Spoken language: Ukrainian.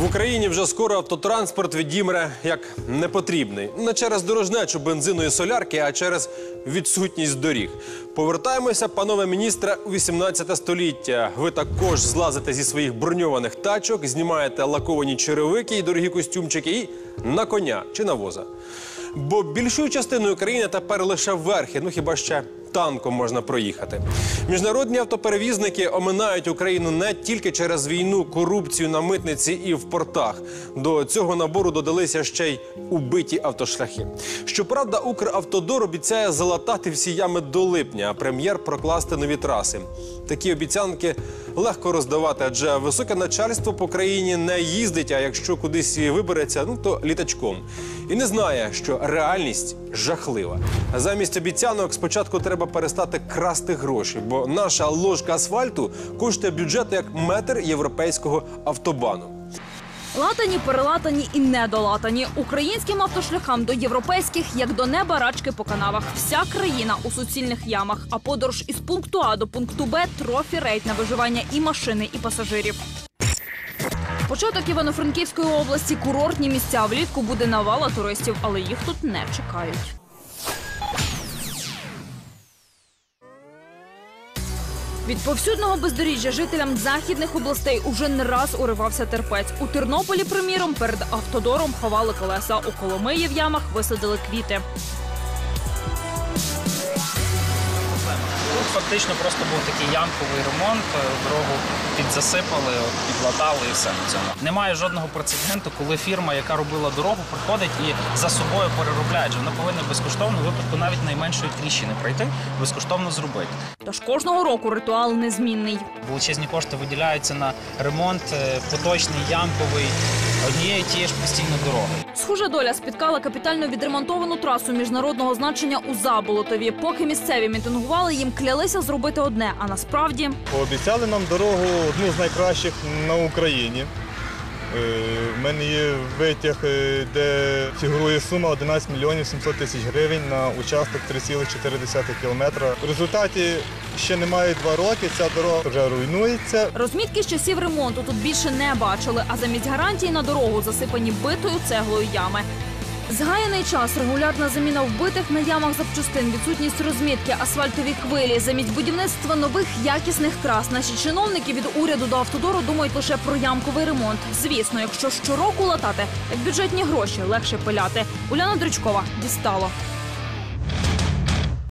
В Україні вже скоро автотранспорт відімре як непотрібний. Не через дорожнечу бензину і солярки, а через відсутність доріг. Повертаємося, панове міністре, у 18 століття. Ви також злазите зі своїх броньованих тачок, знімаєте лаковані черевики і дорогі костюмчики і на коня чи на воза. Бо більшою частиною країни тепер лише верхи, ну хіба ще танком можна проїхати. Міжнародні автоперевізники оминають Україну не тільки через війну, корупцію на митниці і в портах. До цього набору додалися ще й убиті автошляхи. Щоправда, Укравтодор обіцяє залатати всі ями до липня, а прем'єр прокласти нові траси. Такі обіцянки легко роздавати, адже високе начальство по країні не їздить. А якщо кудись вибереться, ну то літачком. І не знає, що реальність жахлива. Замість обіцянок спочатку треба перестати красти гроші, бо наша ложка асфальту коштує бюджету як метр європейського автобану. Латані, перелатані і недолатані. Українським автошляхам до європейських, як до неба рачки по канавах. Вся країна у суцільних ямах. А подорож із пункту А до пункту Б трофі рейд на виживання і машини, і пасажирів. Початок Івано-Франківської області курортні місця. Влітку буде навала туристів, але їх тут не чекають. Від повсюдного бездоріжжя жителям західних областей уже не раз уривався терпець. У Тернополі, приміром, перед автодором ховали колеса. У Коломиї в ямах висадили квіти. Фактично просто був такий ямковий ремонт, е, дорогу підзасипали, підлатали і все на цьому. Немає жодного прецеденту, коли фірма, яка робила дорогу, приходить і за собою переробляє. Вона повинна безкоштовно, випадку навіть найменшої тріщини пройти, безкоштовно зробити. Тож кожного року ритуал незмінний. Величезні кошти виділяються на ремонт е, поточний, ямковий, однієї тієї ж постійно дороги. Схожа доля спіткала капітально відремонтовану трасу міжнародного значення у Заболотові. Поки місцеві мітингували, їм клялися зробити одне, а насправді Пообіцяли нам дорогу одну з найкращих на Україні. У мене є витяг, е, де фігурує сума 11 мільйонів 700 тисяч гривень на участок 3,4 кілометра. В результаті ще немає два роки, ця дорога вже руйнується. розмітки з часів ремонту тут більше не бачили, а замість гарантії на дорогу засипані битою цеглою ями. Згаяний час, регулярна заміна вбитих на ямах запчастин, відсутність розмітки, асфальтові хвилі. Замість будівництва нових якісних крас. наші чиновники від уряду до автодору думають лише про ямковий ремонт. Звісно, якщо щороку латати, як бюджетні гроші легше пиляти. Уляна Дрючкова дістало.